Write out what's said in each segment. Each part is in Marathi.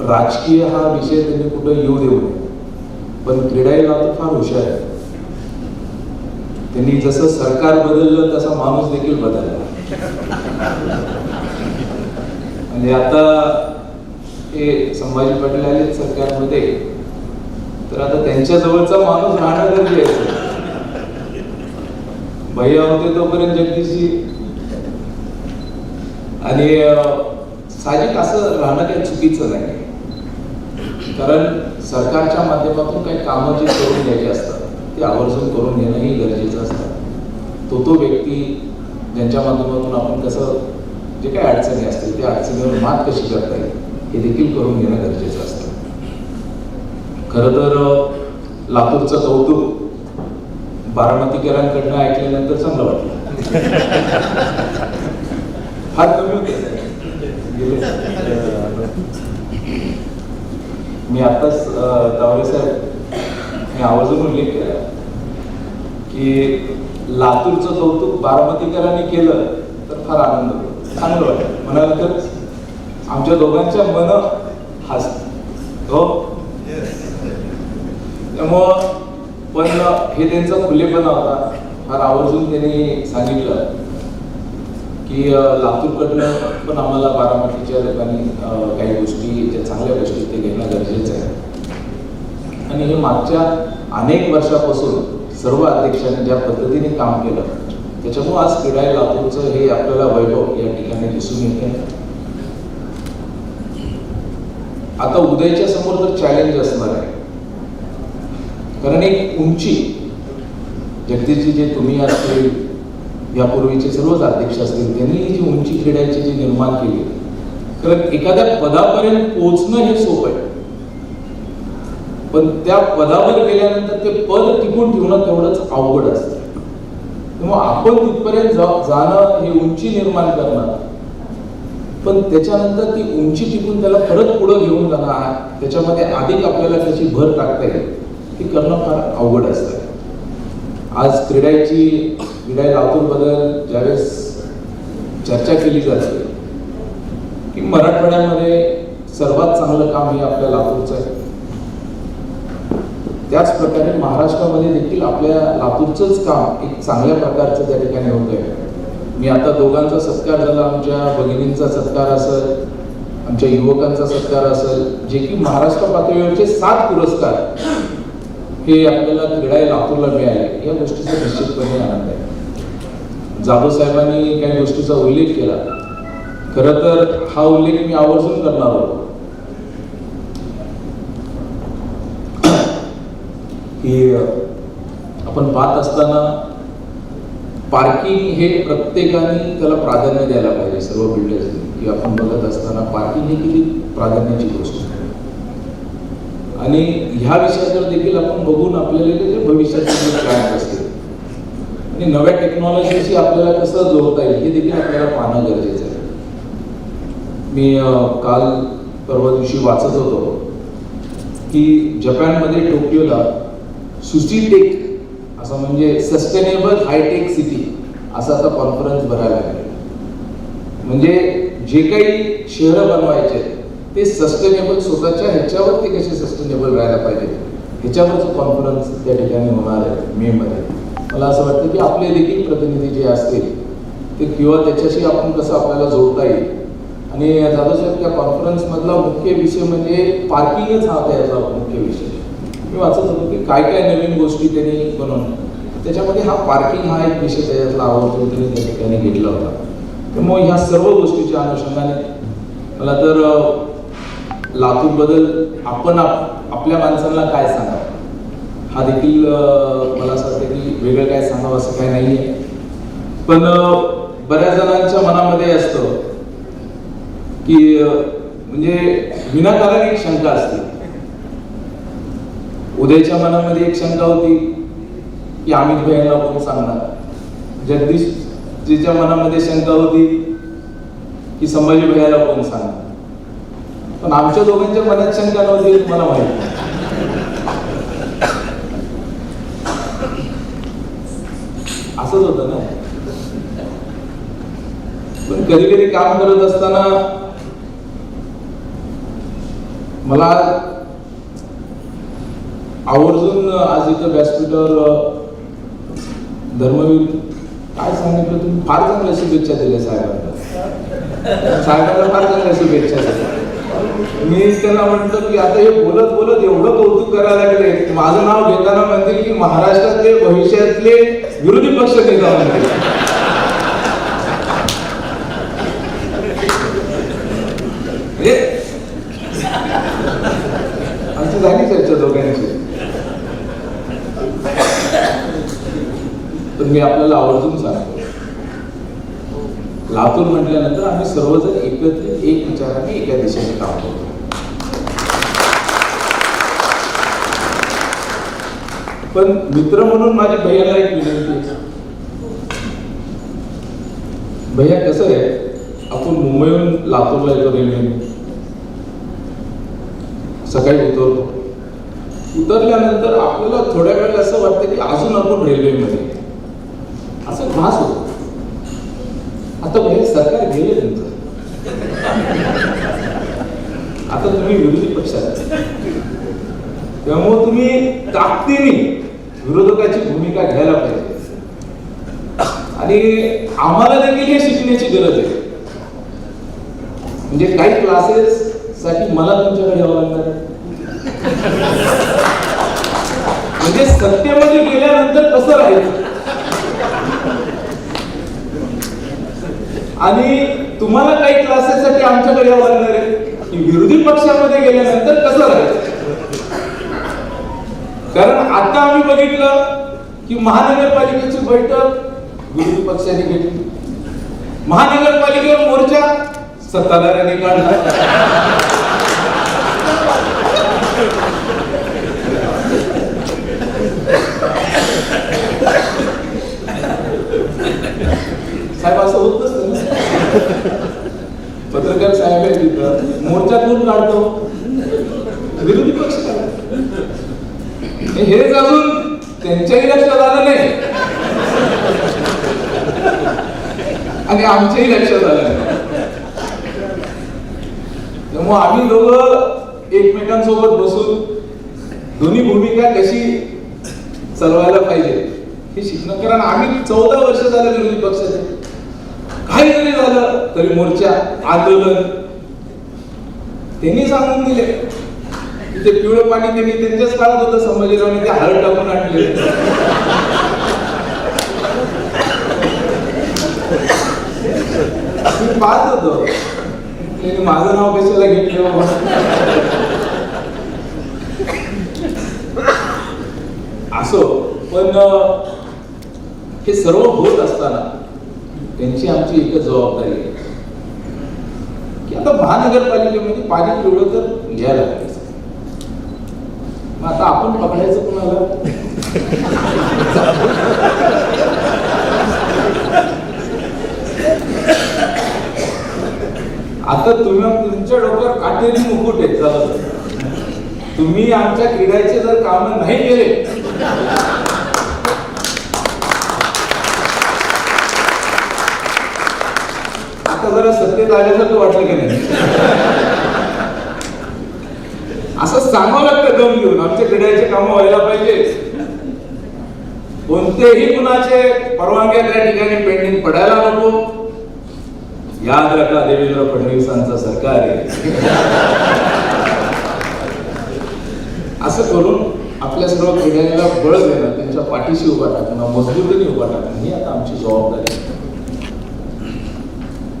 राजकीय हा विषय त्यांनी कुठं येऊ देऊ नये. पण क्रीडाईला तर फार हुशार आहे. त्यांनी जसं सरकार बदललं तसा माणूस देखील बदलला. म्हणजे आता हे संभाजी पाटील आले सरकारमध्ये तर आता त्यांच्या जवळचा माणूस राहणं गरजेचं भैया होते तोपर्यंत जगदीशजी. आणि साहजिक असं राहणं काही चुकीचं नाही. कारण सरकारच्या माध्यमातून काही कामं जी करून घ्यायची असतात ते आवर्जून करून घेणंही गरजेचं असतं. तो तो व्यक्ती ज्यांच्या माध्यमातून आपण कसं जे काही अडचणी असतील त्या अडचणीवर मात कशी करता येईल हे देखील करून घेणं गरजेचं असतं. खरं तर लातूरचं कौतुक बारामतीकरांकडनं ऐकल्यानंतर चांगलं वाटलं. फार कमी होते. म्हणजे, गेले म्हणजे, मी आताच तावरे साहेब मी आवर्जून उल्लेख केला की लातूरचं कौतुक बारामतीकरांनी केलं तर फार आनंद होतो. चांगलं वाटतं म्हणाल तर आमच्या दोघांच्या मन हस हो? त्यामुळं पण हे त्यांचा खुलेपणा होता. फार आवर्जून त्यांनी सांगितलं. की लातूर लातूरकडनं पण आम्हाला बारामतीच्या लोकांनी काही गोष्टी ज्या चांगल्या गोष्टी ते घेणं गरजेचं आहे. आणि हे मागच्या अनेक वर्षापासून सर्व अध्यक्षांनी ज्या पद्धतीने काम केलं त्याच्यामुळे आज क्रीडा लातूरचं हे आपल्याला वैभव या ठिकाणी दिसून येते. आता उद्याच्या समोर तर चॅलेंज असणार आहे. कारण एक उंची जगदीशजी जे तुम्ही असतील यापूर्वीचे सर्वच अध्यक्ष असतील त्यांनी जी उंची खेळायची जी निर्माण केली कारण एखाद्या पदापर्यंत पोहोचणं हे सोपं आहे. पण त्या पदावर गेल्यानंतर ते पद टिकून ठेवणं तेवढंच अवघड असतं. तेव्हा आपण तिथपर्यंत जाणं हे उंची निर्माण करणं. पण त्याच्यानंतर ती उंची टिकून त्याला परत पुढे घेऊन जाणं त्याच्यामध्ये अधिक आपल्याला त्याची भर टाकता येईल हे करणं फार अवघड असतं. आज क्रीडाची काही लातूरबद्दल ज्यावेळेस चर्चा केली जाते की मराठवाड्यामध्ये सर्वात चांगलं काम हे आपल्या लातूरचं आहे. त्याच प्रकारे महाराष्ट्रामध्ये देखील आपल्या लातूरचंच काम एक चांगल्या प्रकारचं त्या ठिकाणी होत आहे. मी आता दोघांचा सत्कार झाला आमच्या भगिनींचा सत्कार असेल आमच्या युवकांचा सत्कार असेल जे की महाराष्ट्र पातळीवरचे सात पुरस्कार हे आपल्याला क्रीडा लातूरला मिळाले या गोष्टीचा निश्चितपणे आनंद आहे. जाधव साहेबांनी काही गोष्टीचा उल्लेख केला. खरं तर हा उल्लेख मी आवर्जून करणार होतो. की आपण पाहत असताना पार्किंग हे प्रत्येकाने त्याला प्राधान्य द्यायला पाहिजे सर्व बिल्डर्सनी की आपण बघत असताना पार्किंग ही किती प्राधान्याची गोष्ट आहे. आणि ह्या विषयावर देखील आपण बघून आपल्याला ते भविष्यात काय असते असतील आणि नव्या टेक्नॉलॉजीशी आपल्याला कसं जोडता येईल हे देखील आपल्याला पाहणं गरजेचं आहे. मी काल परवा दिवशी वाचत होतो की जपानमध्ये टोकियोला सुशीटेक असं म्हणजे सस्टेनेबल हायटेक सिटी असा आता कॉन्फरन्स भरायला लागेल. म्हणजे जे काही शहरं बनवायचे आहेत, ते सस्टेनेबल स्वतःच्या ह्याच्यावर ते कसे सस्टेनेबल राहायला पाहिजे? ह्याच्यावरचं कॉन्फरन्स त्या ठिकाणी होणार आहे मे मध्ये. मला असं वाटतं की आपले देखील प्रतिनिधी जे असतील ते किंवा त्याच्याशी आपण कसं आपल्याला जोडता येईल? आणि जाधव साहेब त्या कॉन्फरन्स मधला मुख्य विषय म्हणजे पार्किंगच हा त्याचा मुख्य विषय. मी वाचत होतो की काय काय नवीन गोष्टी त्यांनी बनवल्या त्याच्यामध्ये हा पार्किंग हा एक विषय त्याच्यातला आवडतो त्यांनी त्या ठिकाणी घेतला होता. तर मग ह्या सर्व गोष्टीच्या अनुषंगाने मला तर लातूरबद्दल आपण आपल्या माणसांना काय सांगावं हा देखील मला असं वाटतं की वेगळं काय सांगावं असं काय नाही आहे पण बऱ्याच जणांच्या मनामध्ये असतं की म्हणजे विनाकारण एक शंका असते. उद्याच्या मनामध्ये एक शंका होती की अमित भाईला कोण सांगणार? जगदीशजीच्या मनामध्ये शंका होती की संभाजी भैयाला कोण सांगणार? पण आमच्या दोघांच्या मनात शंका नव्हती तुम्हाला माहिती असंच होत ना. पण कधी कधी काम करत असताना मला आवर्जून आज इथं व्यासपीठावर धर्मवीर काय सांगितलं तुम्ही? फार चांगल्या शुभेच्छा दिल्या साहेबांना. साहेबांना फार चांगल्या शुभेच्छा दिल्या. मी त्यांना म्हटलं की आता हे बोलत बोलत एवढं कौतुक करायला लागले. माझं नाव घेताना म्हणतील की महाराष्ट्रातले भविष्यातले विरोधी पक्ष नेता म्हणतील. म्हणजे आमची झाली चर्चा दोघांची. पण मी आपल्याला आवर्जून सांगतो. लातूर म्हटल्यानंतर आम्ही सर्वजण एकत्र एक विचाराने एका दिशेने काम करतो पण मित्र म्हणून माझी भैयाला एक विनंती भैया कसं आहे आपण मुंबईहून लातूरला येतो रेल्वेने सकाळी उतरतो उतरल्यानंतर आपल्याला थोड्या वेळ असं वाटतं की अजून आपण रेल्वेमध्ये असं भास होतो आता भैया सरकार गेले नंतर आता तुम्ही विरोधी पक्षात आहे. त्यामुळे तुम्ही ताकदीने विरोधकाची भूमिका घ्यायला पाहिजे. आणि आम्हाला देखील हे शिकण्याची गरज आहे. म्हणजे काही क्लासेस साठी मला तुमच्याकडे यावं लागणार म्हणजे सत्तेमध्ये गेल्यानंतर कसं राहायचं? आणि तुम्हाला काही क्लासेससाठी आमच्याकडे यावं लागणार आहे. की विरोधी पक्षामध्ये गेल्यानंतर कसं राहायचं कारण आता आम्ही बघितलं की महानगरपालिकेची बैठक विरोधी पक्षाने घेतली. महानगरपालिकेवर मोर्चा सत्ताधाऱ्याने काढला साहेब असं होत नसतं ना. पत्रकार साहेब आहेत तिथं मोर्चा कोण काढतो. विरोधी पक्ष हे- हेच अजून त्यांच्याही लक्षात आलं नाही. आणि आमच्याही लक्षात आलं नाही. त्यामुळे आम्ही दोघं एकमेकांसोबत बसून दोन्ही भूमिका कशी चालवायला पाहिजे हे शिकणं कारण आम्ही चौदा वर्ष झालं विरोधी पक्षाचे. काही जरी झालं तरी मोर्चा आंदोलन त्यांनी सांगून दिले. की ते पिवळं पाणी त्यांनी त्यांच्याच काळात होतं संभाजीरावने ते हळद टाकून आणले मी पाहत होतो. त्यांनी माझं नाव कशाला घेतलं बाबा? असो पण हे सर्व होत असताना त्यांची आमची एकच जबाबदारी आहे. आता महानगरपालिकेमध्ये पाणी पिवळं तर घ्यायला पाहिजे मग आता आपण पकडायचं कोणाला? आता तुम्ही तुमच्या डोक्यावर काटेरी मुकुट आहे तुम्ही आमच्या क्रीडाचे जर काम नाही केले आता जरा सत्तेत आल्यासारखं वाटलं की नाही? असं सांगावं लागतं दम घेऊन. आमच्या घड्याचे काम व्हायला पाहिजे. कोणतेही कुणाचे परवानग्या त्या ठिकाणी पेंडिंग पडायला नको. याद रखा देवेंद्र फडणवीसांचं सरकार आहे. असं करून आपल्या सर्व खेळाडूला बळ देणं त्यांच्या पाठीशी उभा टाकणं मजबूतीने उभा टाकणं ही आता आमची जबाबदारी आहे.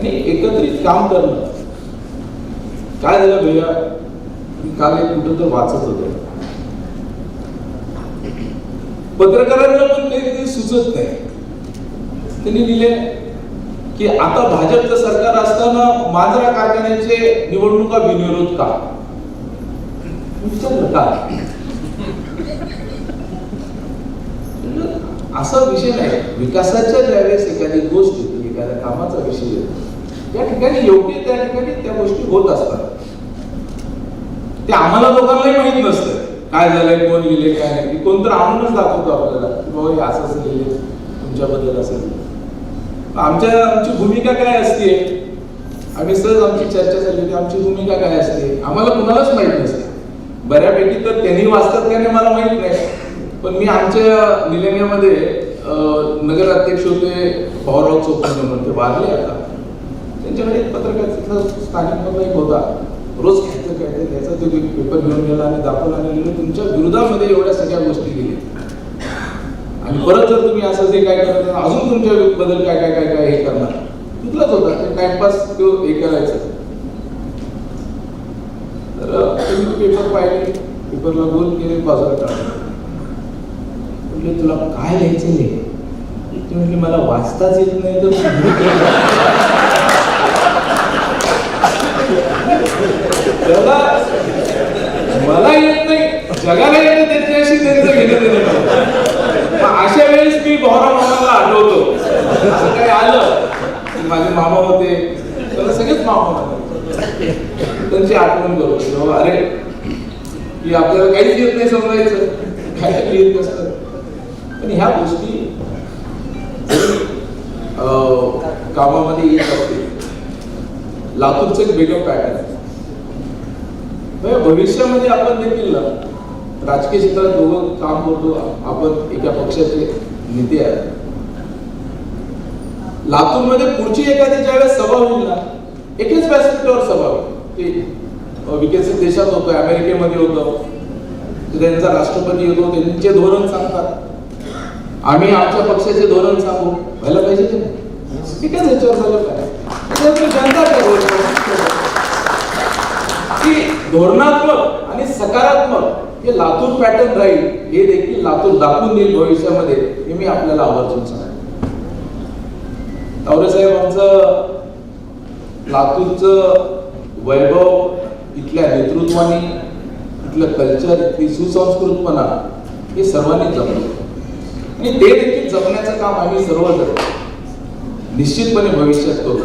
आणि एकत्रित काम करणं. काय झालं भैया? मी काल एक कुठं तर वाचत होतो. पत्रकारांना पण काही सुचत नाही. त्यांनी लिहिले की आता भाजपचं सरकार असताना मांजरा कारखान्याचे निवडणुका बिनविरोध का? विचारलं का असा विषय नाही. विकासाच्या ज्यावेळेस एखादी गोष्ट एखाद्या कामाचा विषय येतो. त्या ठिकाणी योग्य त्या ठिकाणी त्या गोष्टी होत असतात. ते आम्हाला लोकांनाही माहीत नसतं. काय झालंय कोण लिहिले काय नाही. कोण तर आणूनच दाखवतो आपल्याला की बाबा हे असं लिहिले तुमच्याबद्दल असं आमच्या आमची भूमिका काय असते? आम्ही सहज आमची चर्चा झाली होती आमची भूमिका काय असते? आम्हाला कुणालाच माहीत नसते. बऱ्यापैकी तर त्यांनी वाचतात त्याने मला माहीत नाही. पण मी आमच्या निलेण्यामध्ये नगर अध्यक्ष होते भाऊराव चोपडे म्हणून वारले आता. त्यांच्याकडे एक पत्रकार तिथला स्थानिक मधला एक होता. रोज घ्यायचं काय ते तो पेपर घेऊन गेला आणि दाखवला आणि लिहिलं, तुमच्या विरोधामध्ये एवढ्या सगळ्या गोष्टी गेल्या आणि परत जर तुम्ही असं जे काय करत अजून तुमच्या बद्दल काय काय काय काय हे करणार? तिथलाच होता ते टाइमपास तो हे करायचं. तर तुम्ही पेपर पाहिले पेपरला गोल केले बाजूला म्हटले तुला काय लिहायचं लिहिले ती म्हटली मला वाचताच येत नाही तर त्याला मला येत नाही जगाला येतं त्याच्याशी त्यांचं घेणं देणं अशा वेळेस मी भावरा मामाला आठवतो असं काही आलं माझे मामा होते त्याला सगळेच मामा होते. त्यांची आठवण करतो अरे की आपल्याला काहीच येत नाही समजायचं. काय येत नसतं पण ह्या गोष्टी अं, कामामध्ये येत असते लातूरचं एक वेगळं पॅटर्न आहे. भविष्यामध्ये आपण देखील ना राजकीय क्षेत्रात दोघं काम करतो आपण एका पक्षाचे नेते आहेत. लातूरमध्ये पुढची एखादी ज्यावेळेस सभा होईल ना एकच व्यासपीठावर सभा होईल. विकसित देशात होतो अमेरिकेमध्ये होतो. त्यांचा राष्ट्रपती येतो त्यांचे धोरण सांगतात. आम्ही आमच्या पक्षाचे धोरण सांगू. व्हायला पाहिजे ते नाही? एकच ह्याच्यावर झालं काय जनता धोरणात्मक आणि सकारात्मक हे लातूर पॅटर्न राहील हे देखील लातूर दाखवून देईल भविष्यामध्ये हे मी आपल्याला आवर्जून सांगतो तावरे साहेब आमचं लातूरचं वैभव इथल्या नेतृत्वाने इथलं कल्चर इथली सुसंस्कृतपणा हे सर्वांनी जपलं. आणि ते देखील जपण्याचं काम आम्ही सर्वजण निश्चितपणे भविष्यात करू.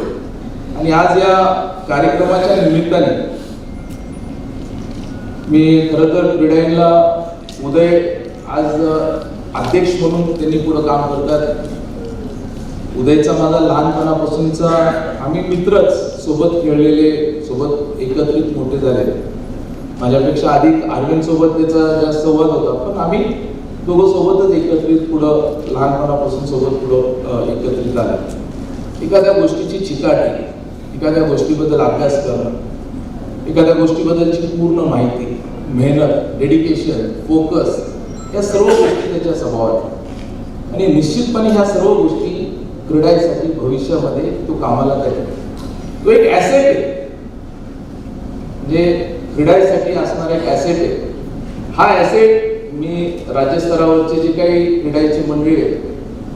आणि आज या कार्यक्रमाच्या निमित्ताने मी खरं तर क्रीडाईला उदय आज अध्यक्ष म्हणून त्यांनी पुढं काम करतात. उदयचा माझा लहानपणापासूनचा आम्ही मित्रच सोबत खेळलेले सोबत एकत्रित मोठे झाले. माझ्यापेक्षा अधिक अरविंद सोबत त्याचा जास्त संवाद होता पण आम्ही दोघं सोबतच एकत्रित पुढं लहानपणापासून सोबत पुढं एकत्रित आले एखाद्या गोष्टीची चिकाटी एखाद्या गोष्टीबद्दल अभ्यास करणं एखाद्या गोष्टीबद्दलची पूर्ण माहिती मेहनत डेडिकेशन फोकस या सर्व गोष्टी त्याच्या स्वभावात आहेत. आणि निश्चितपणे ह्या सर्व गोष्टी क्रीडासाठी भविष्यामध्ये तो कामाला करेल तो एक ॲसेट आहे. म्हणजे क्रीडासाठी असणारा एक ॲसेट आहे. हा ॲसेट मी राज्यस्तरावरचे जे काही क्रीडायची मंडळी आहेत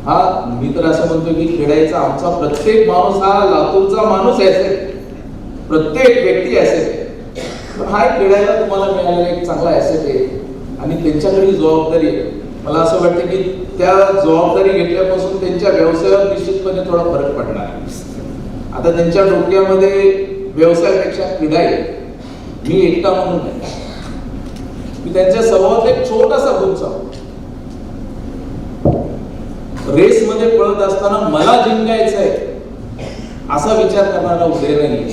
हा मी तर असं म्हणतो की क्रीडाचा आमचा प्रत्येक माणूस हा लातूरचा माणूस ॲसेट प्रत्येक व्यक्ती ॲसेट तर हा एक क्रीडाला तुम्हाला मिळालेला एक चांगला ॲसेट आहे. आणि त्यांच्याकडे जबाबदारी आहे. मला असं वाटतं की त्या जबाबदारी घेतल्यापासून त्यांच्या व्यवसायावर निश्चितपणे थोडा फरक पडणार आहे. आता त्यांच्या डोक्यामध्ये व्यवसायापेक्षा क्रीडा आहे. मी एकटा म्हणून नाही. मी त्यांच्या स्वभावात एक छोटासा गुंचा रेसमध्ये पळत असताना मला जिंकायचं आहे असा विचार करणारा उदय नाही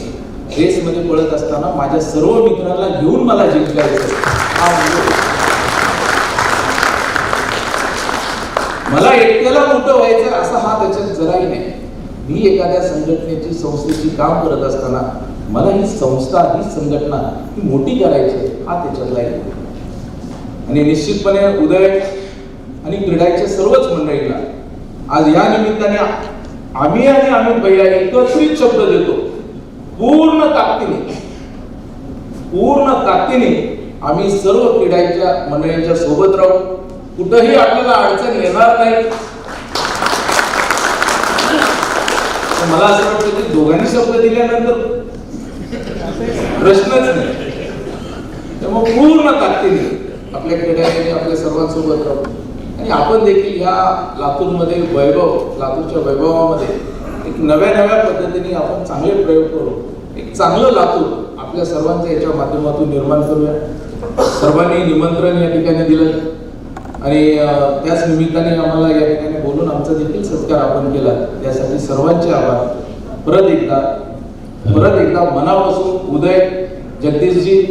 रेसमध्ये पळत असताना माझ्या सर्व मित्रांना घेऊन मला जिंकायचं हा म्हणजे मला एकट्याला मोठं व्हायचं असा हा त्याच्यात जराही नाही. मी एखाद्या संघटनेची संस्थेची काम करत असताना मला ही संस्था ही संघटना ही मोठी करायची आहे, हा त्याच्यातला एक आणि निश्चितपणे उदय आणि क्रीडाच्या सर्वच मंडळीला आज या निमित्ताने आम्ही आणि अमित भैया एकत्रित शब्द देतो. पूर्ण ताकदीने पूर्ण ताकदीने आम्ही सर्व क्रीडाच्या मंडळींच्या सोबत राहू. कुठंही आपल्याला अडचण येणार नाही. मला असं वाटतं की दोघांनी शब्द दिल्यानंतर प्रश्नच नाही. त्यामुळे पूर्ण ताकदीने आपल्या क्रीडाने आपल्या सर्वांसोबत राहू. आणि आपण देखील या लातूरमध्ये वैभव लातूरच्या वैभवामध्ये एक नव्या नव्या पद्धतीने आपण चांगले प्रयोग करू. एक चांगलं लातूर आपल्या सर्वांच्या याच्या माध्यमातून निर्माण करूया. सर्वांनी निमंत्रण या ठिकाणी दिलं. आणि त्याच निमित्ताने आम्हाला या ठिकाणी बोलून आमचा देखील सत्कार आपण केला. त्यासाठी सर्वांचे आभार. परत एकदा परत एकदा मनापासून उदय जगदीशजी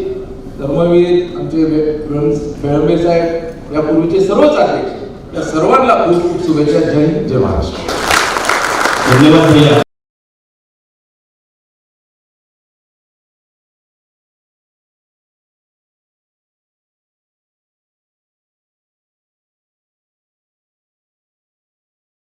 धर्मवीर आमचे वे- साहेब या पूर्वीचे सर्वच अध्यक्ष या सर्वांना खूप खूप शुभेच्छा. जय जय महाराष्ट्र. धन्यवाद भैया